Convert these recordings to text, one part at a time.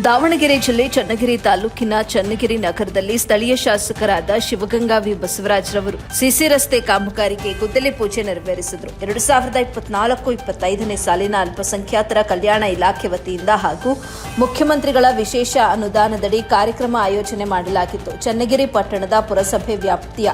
ದಾವಣಗೆರೆ ಜಿಲ್ಲೆ ಚನ್ನಗಿರಿ ತಾಲೂಕಿನ ಚನ್ನಗಿರಿ ನಗರದಲ್ಲಿ ಸ್ಥಳೀಯ ಶಾಸಕರಾದ ಶಿವಗಂಗಾ ವಿ ಬಸವರಾಜ್ರವರು ಸಿಸಿ ರಸ್ತೆ ಕಾಮಗಾರಿಗೆ ಗುದ್ದಲಿ ಪೂಜೆ ನೆರವೇರಿಸಿದರು. ಎರಡು ಸಾವಿರದ ಇಪ್ಪತ್ನಾಲ್ಕು ಇಪ್ಪತ್ತೈದನೇ ಸಾಲಿನ ಅಲ್ಪಸಂಖ್ಯಾತರ ಕಲ್ಯಾಣ ಇಲಾಖೆ ವತಿಯಿಂದ ಹಾಗೂ ಮುಖ್ಯಮಂತ್ರಿಗಳ ವಿಶೇಷ ಅನುದಾನದಡಿ ಕಾರ್ಯಕ್ರಮ ಆಯೋಜನೆ ಮಾಡಲಾಗಿತ್ತು. ಚನ್ನಗಿರಿ ಪಟ್ಟಣದ ಪುರಸಭೆ ವ್ಯಾಪ್ತಿಯ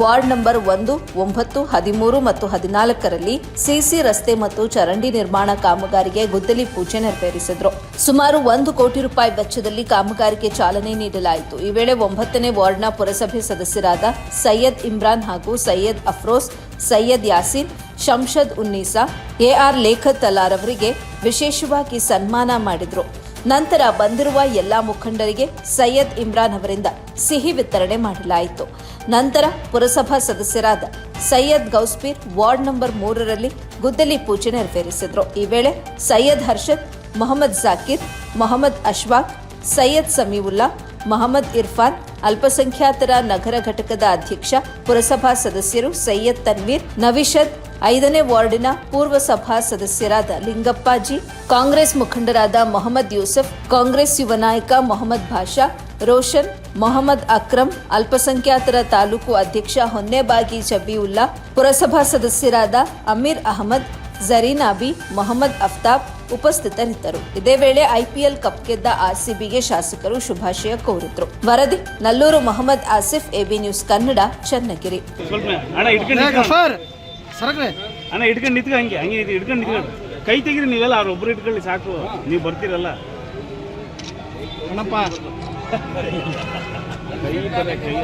ವಾರ್ಡ್ ನಂಬರ್ ಒಂದು, ಒಂಬತ್ತು, ಹದಿಮೂರು ಮತ್ತು ಹದಿನಾಲ್ಕರಲ್ಲಿ ಸಿಸಿ ರಸ್ತೆ ಮತ್ತು ಚರಂಡಿ ನಿರ್ಮಾಣ ಕಾಮಗಾರಿಗೆ ಗುದ್ದಲಿ ಪೂಜೆ ನೆರವೇರಿಸಿದ್ರು. ಸುಮಾರು ಒಂದು ಕೋಟಿ ರೂಪಾಯಿ ವೆಚ್ಚದಲ್ಲಿ ಕಾಮಗಾರಿಗೆ ಚಾಲನೆ ನೀಡಲಾಯಿತು. ಈ ವೇಳೆ ಒಂಬತ್ತನೇ ವಾರ್ಡ್ನ ಪುರಸಭೆ ಸದಸ್ಯರಾದ ಸೈಯದ್ ಇಮ್ರಾನ್ ಹಾಗೂ ಸೈಯದ್ ಅಫ್ರೋಸ್ ಸೈಯದ್ ಯಾಸಿನ್ ಶಂಷದ್ ಉನ್ನೀಸಾ ಎಆರ್ ಲೇಖತ್ ಅಲಾರವರಿಗೆ ವಿಶೇಷವಾಗಿ ಸನ್ಮಾನ ಮಾಡಿದ್ರು. ನಂತರ ಬಂದಿರುವ ಎಲ್ಲಾ ಮುಖಂಡರಿಗೆ ಸೈಯದ್ ಇಮ್ರಾನ್ ಅವರಿಂದ ಸಿಹಿ ವಿತರಣೆ ಮಾಡಲಾಯಿತು. ನಂತರ ಪುರಸಭಾ ಸದಸ್ಯರಾದ ಸೈಯದ್ ಗೌಸ್ಪೀರ್ ವಾರ್ಡ್ ನಂಬರ್ ಮೂರರಲ್ಲಿ ಗುದ್ದಲಿ ಪೂಜೆ ನೆರವೇರಿಸಿದ್ರು. ಈ ವೇಳೆ ಸೈಯದ್ ಹರ್ಷದ್, ಮೊಹಮ್ಮದ್ ಜಾಕಿರ್, ಮೊಹಮ್ಮದ್ ಅಶ್ವಾಕ್, ಸೈಯದ್ ಸಮೀವುಲ್ಲಾ ಮೊಹಮ್ಮದ್ ಇರ್ಫಾನ್, ಅಲ್ಪಸಂಖ್ಯಾತರ ನಗರ ಘಟಕದ ಅಧ್ಯಕ್ಷ, ಪುರಸಭಾ ಸದಸ್ಯರು ಸೈಯದ್ ತನ್ವೀರ್ ನವಿಷದ್ ಐದನೇ ವಾರ್ಡಿನ ಪೂರ್ವ ಸಭಾ ಸದಸ್ಯರಾದ ಲಿಂಗಪ್ಪಾಜಿ, ಕಾಂಗ್ರೆಸ್ ಮುಖಂಡರಾದ ಮೊಹಮ್ಮದ್ ಯೂಸಫ್, ಕಾಂಗ್ರೆಸ್ ಯುವ ನಾಯಕ ಮೊಹಮ್ಮದ್ ಭಾಷಾ, ರೋಷನ್, ಮೊಹಮ್ಮದ್ ಅಕ್ರಮ್, ಅಲ್ಪಸಂಖ್ಯಾತರ ತಾಲೂಕು ಅಧ್ಯಕ್ಷ ಹೊನ್ನೆಬಾಗಿ ಜಬೀವುಲ್ಲಾ, ಪುರಸಭಾ ಸದಸ್ಯರಾದ ಅಮೀರ್ ಅಹಮದ್ ಜರೀನಾಬಿ ಮೊಹಮ್ಮದ್ ಅಫ್ತಾಬ್ ಉಪಸ್ಥಿತರಿದ್ದರು ಇದೇ ವೇಳೆ ಐಪಿಎಲ್ ಕಪ್ ಗೆದ್ದ ಆರ್ಸಿಬಿಗೆ ಶಾಸಕರು ಶುಭಾಶಯ ಕೋರಿದ್ರು ವರದಿ ನಲ್ಲೂರು ಮೊಹಮ್ಮದ್ ಆಸಿಫ್ ಎಬಿ ನ್ಯೂಸ್ ಕನ್ನಡ ಚನ್ನಗಿರಿ ಅಣ್ಣ ಇಟ್ಕೊಂಡು ನಿಂತ್ಕೊ ಹಂಗೆ ಹಂಗೆ ಇಟ್ಕೊಂಡು ನಿಂತ್ಕೊಂಡು ಕೈ ತೆಗಿರಿ ನೀವೆಲ್ಲ ಅವ್ರ ಒಬ್ರು ಇಟ್ಕೊಳ್ಳಿ ಸಾಕು ನೀವು ಬರ್ತೀರಲ್ಲ ಅಣ್ಣಪ್ಪ ಕೈ ಕೈ.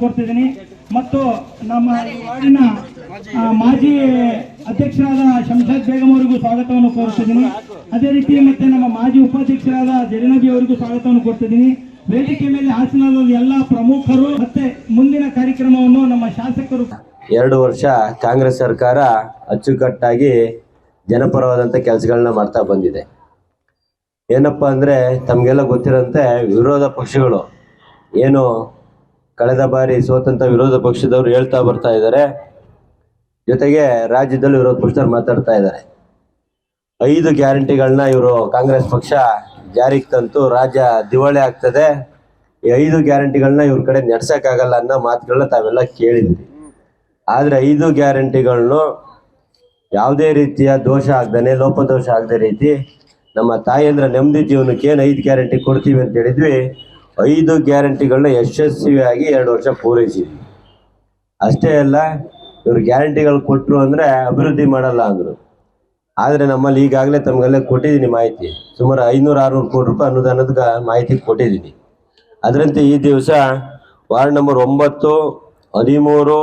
ಕೊಡ್ತಿದ್ದೀನಿ. ಮತ್ತು ನಮ್ಮ ವಾರ್ಡಿನ ಮಾಜಿ ಅಧ್ಯಕ್ಷರಾದ ಶಂಶಾದ್ ಬೇಗಂ ಅವರಿಗೂ ಸ್ವಾಗತವನ್ನು ಕೋರ್ತಿದ್ದೀನಿ ಅದೇ ರೀತಿ ಮತ್ತೆ ನಮ್ಮ ಮಾಜಿ ಉಪಾಧ್ಯಕ್ಷರಾದ ಜರಿನಬಿ ಅವರಿಗೂ ಸ್ವಾಗತವನ್ನು ಕೊಡ್ತಿದ್ದೀನಿ ವೇದಿಕೆ ಮೇಲೆ ಹಾಸನದ ಎಲ್ಲ ಪ್ರಮುಖರು ಮತ್ತೆ ಮುಂದಿನ ಕಾರ್ಯಕ್ರಮವನ್ನು ನಮ್ಮ ಶಾಸಕರು ಎರಡು ವರ್ಷ ಕಾಂಗ್ರೆಸ್ ಸರ್ಕಾರ ಅಚ್ಚುಕಟ್ಟಾಗಿ ಜನಪರವಾದಂಥ ಕೆಲಸಗಳನ್ನ ಮಾಡ್ತಾ ಬಂದಿದೆ. ಏನಪ್ಪ ಅಂದರೆ ತಮಗೆಲ್ಲ ಗೊತ್ತಿರೋಂತೆ ವಿರೋಧ ಪಕ್ಷಗಳು ಏನು ಕಳೆದ ಬಾರಿ ಸ್ವತಂತ್ರ ವಿರೋಧ ಪಕ್ಷದವರು ಹೇಳ್ತಾ ಬರ್ತಾ ಇದ್ದಾರೆ. ಜೊತೆಗೆ ರಾಜ್ಯದಲ್ಲಿ ವಿರೋಧ ಪಕ್ಷದವ್ರು ಮಾತಾಡ್ತಾ ಇದ್ದಾರೆ. ಐದು ಗ್ಯಾರಂಟಿಗಳನ್ನ ಇವರು ಕಾಂಗ್ರೆಸ್ ಪಕ್ಷ ಜಾರಿಗೆ ತಂತು, ರಾಜ್ಯ ದಿವಾಳಿ ಆಗ್ತದೆ. ಈ ಐದು ಗ್ಯಾರಂಟಿಗಳನ್ನ ಇವ್ರ ಕಡೆ ನಡ್ಸಕ್ಕಾಗಲ್ಲ ಅನ್ನೋ ಮಾತುಗಳನ್ನ ತಾವೆಲ್ಲ ಕೇಳಿದ್ವಿ ಆದರೆ ಐದು ಗ್ಯಾರಂಟಿಗಳನ್ನು ಯಾವುದೇ ರೀತಿಯ ದೋಷ ಆಗ್ದೇ ಲೋಪದೋಷ ಆಗದೆ ರೀತಿ ನಮ್ಮ ತಾಯಂದ್ರ ನೆಮ್ಮದಿ ಜೀವನಕ್ಕೆ ಏನು ಐದು ಗ್ಯಾರಂಟಿ ಕೊಡ್ತೀವಿ ಅಂತ ಹೇಳಿದ್ವಿ. ಐದು ಗ್ಯಾರಂಟಿಗಳನ್ನ ಯಶಸ್ವಿಯಾಗಿ ಎರಡು ವರ್ಷ ಪೂರೈಸಿದ್ವಿ. ಅಷ್ಟೇ ಅಲ್ಲ, ಇವ್ರು ಗ್ಯಾರಂಟಿಗಳು ಕೊಟ್ಟರು ಅಂದರೆ ಅಭಿವೃದ್ಧಿ ಮಾಡಲ್ಲ ಅಂದರು. ಆದರೆ ನಮ್ಮಲ್ಲಿ ಈಗಾಗಲೇ ತಮಗೆಲ್ಲ ಕೊಟ್ಟಿದ್ದೀನಿ ಮಾಹಿತಿ. ಸುಮಾರು ಐನೂರು ಆರುನೂರು ಕೋಟಿ ರೂಪಾಯಿ ಅನುದಾನದ ಮಾಹಿತಿ ಕೊಟ್ಟಿದ್ದೀನಿ. ಅದರಂತೆ ಈ ದಿವಸ ವಾರ್ಡ್ ನಂಬರ್ ಒಂಬತ್ತು, ಹದಿಮೂರು